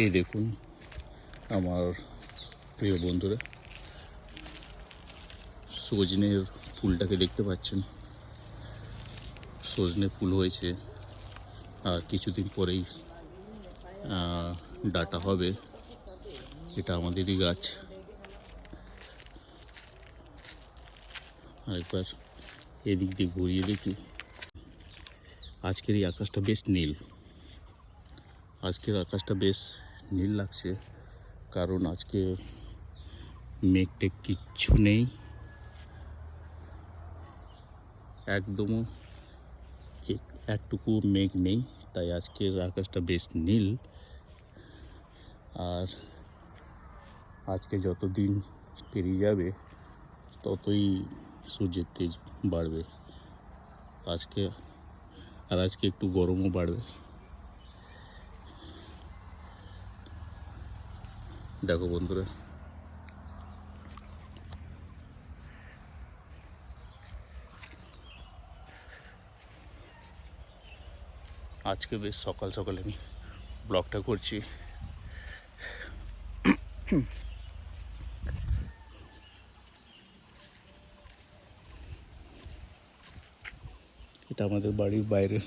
এই দেখুন, আমার প্রিয় বন্ধুরা, সজনের ফুলটাকে দেখতে পাচ্ছেন। সজনে ফুল হয়েছে, আর কিছুদিন পরেই ডাটা হবে। এটা আমাদেরই গাছ। আরেকবার এদিক দিয়ে ঘুরিয়ে দেখি। আজকের এই আকাশটা বেশ নীল। আজকের আকাশটা বেশ নীল লাগছে, কারণ আজকে মেঘ টেঘ কিচ্ছু নেই। একদমও এক- একটুকু মেঘ নেই, তাই আজকের আকাশটা বেশ নীল। আর আজকে যত দিন পেরিয়ে যাবে, ততই সূর্যের তেজ বাড়বে। আজকে, আর আজকে একটু গরমও বাড়বে। দেখো বন্ধুরা। আজকে বেশ সকাল সকাল আমি ব্লগটা করছি। এটা আমাদের বাড়ির বাইরে।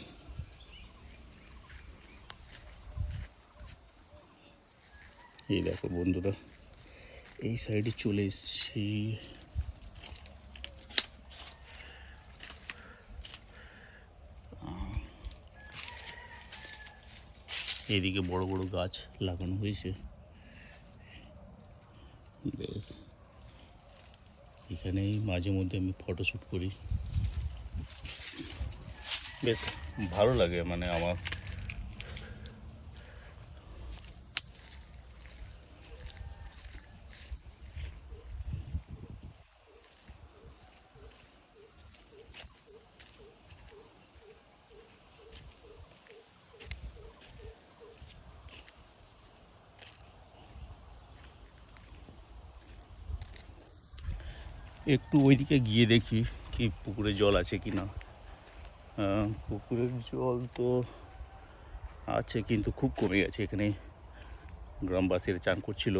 এই দেখো বন্ধুরা, এই সাইডে চলে এসেছি। এদিকে বড় বড় গাছ লাগানো হয়েছে। এখানেই মাঝে মধ্যে আমি ফটোশ্যুট করি। বেশ, ভালো লাগে মানে আমার একটু ওইদিকে গিয়ে দেখি কি পুকুরে জল আছে কি না। পুকুরের জল তো আছে কিন্তু খুব কমে গেছে, এখানে গ্রামবাসীরা চান করছিল।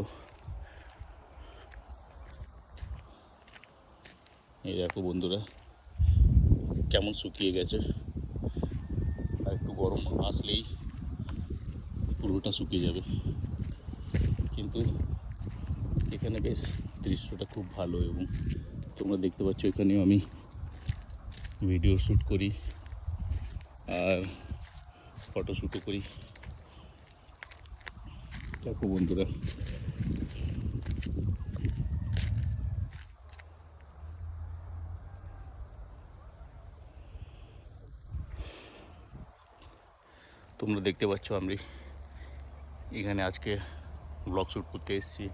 এই দেখো বন্ধুরা, কেমন শুকিয়ে গেছে। আর একটু গরম আসলেই পুরোটা শুকিয়ে যাবে। কিন্তু এখানে বেশ দৃশ্যটা খুব ভালো এবং তোমরা দেখতে পাচ্ছ এখানেও আমি ভিডিও শ্যুট করি আর ফটো শ্যুটও করি। দেখো বন্ধুরা। তোমরা দেখতে পাচ্ছ আমি এখানে আজকে ব্লগ শ্যুট করতে এসেছি।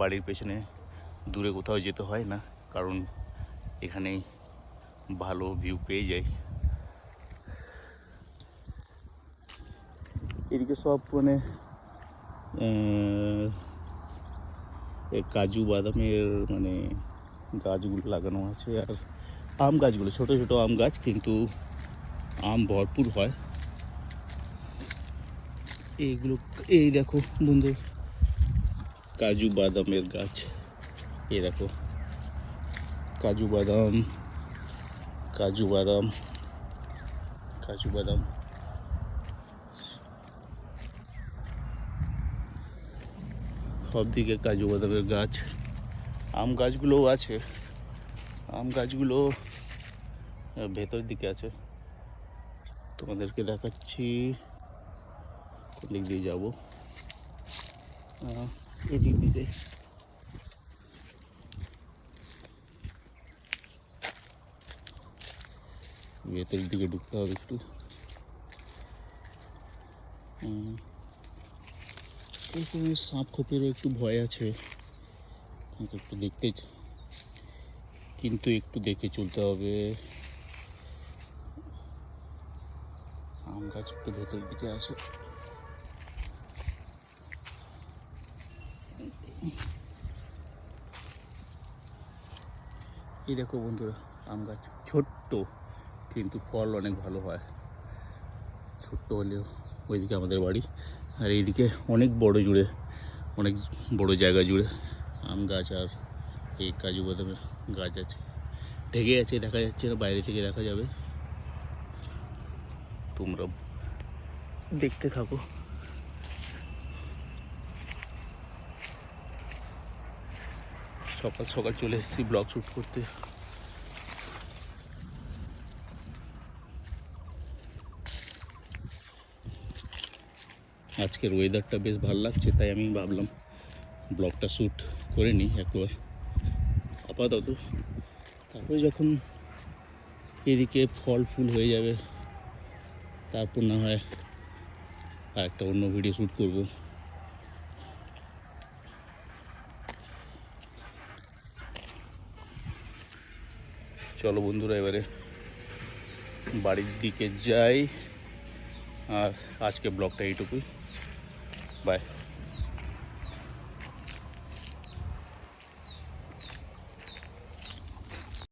বাড়ির পেছনে দূরে কোথাও যেতে হয় না। কারণ এখানেই ভালো ভিউ পেয়ে যাই। এদিকে সব মানে কাজু বাদামের মানে গাছগুলো লাগানো আছে আর আম গাছগুলো, ছোট ছোট আম গাছ কিন্তু আম ভরপুর হয়। এইগুলো, এই দেখো বন্ধু কাজু বাদামের গাছ, এই দেখো। কাজু বাদাম কাজু বাদাম কাজু বাদাম। সব দিকে কাজু বাদামের গাছ। আম গাছগুলোও আছে। আম গাছগুলো ভেতর দিকে আছে। তোমাদেরকে দেখাচ্ছি। কোন দিক দিয়ে যাব? এদিক দিয়ে যাই। ভেতরের দিকে ঢুকতে হবে একটু। সাপ খোপেরও একটু ভয় আছে। একটু দেখতে কিন্তু একটু দেখে চলতে হবে। আম গাছ একটু ভেতরের দিকে আসে। এই দেখো বন্ধুরা, আম গাছ ছোট্ট। কিন্তু ফল অনেক ভালো হয়। ছোট্ট হলেও ওইদিকে আমাদের বাড়ি। আর এইদিকে অনেক বড় জুড়ে, অনেক বড় জায়গা জুড়ে আম গাছ আর এই কাজু বাদামের গাছ আছে। ঢেকে আছে, দেখা যাচ্ছে না, বাইরে থেকে দেখা যাবে। তোমরা দেখতে থাকো। সকাল সকাল চলে এসেছি ব্লগ শ্যুট করতে। আজকের ওয়েদারটা বেশ ভালো লাগছে, তাই আমি ভাবলাম ব্লগটা শ্যুট করে নিই একবার। আপাতত তারপরে যখন এদিকে ফল ফুল হয়ে যাবে, তারপর না হয় আর একটা অন্য ভিডিও শ্যুট করব। চলো বন্ধুরা, এবারে বাড়ির দিকে যাই। আর আজকে ব্লগটা এইটুকুই বাই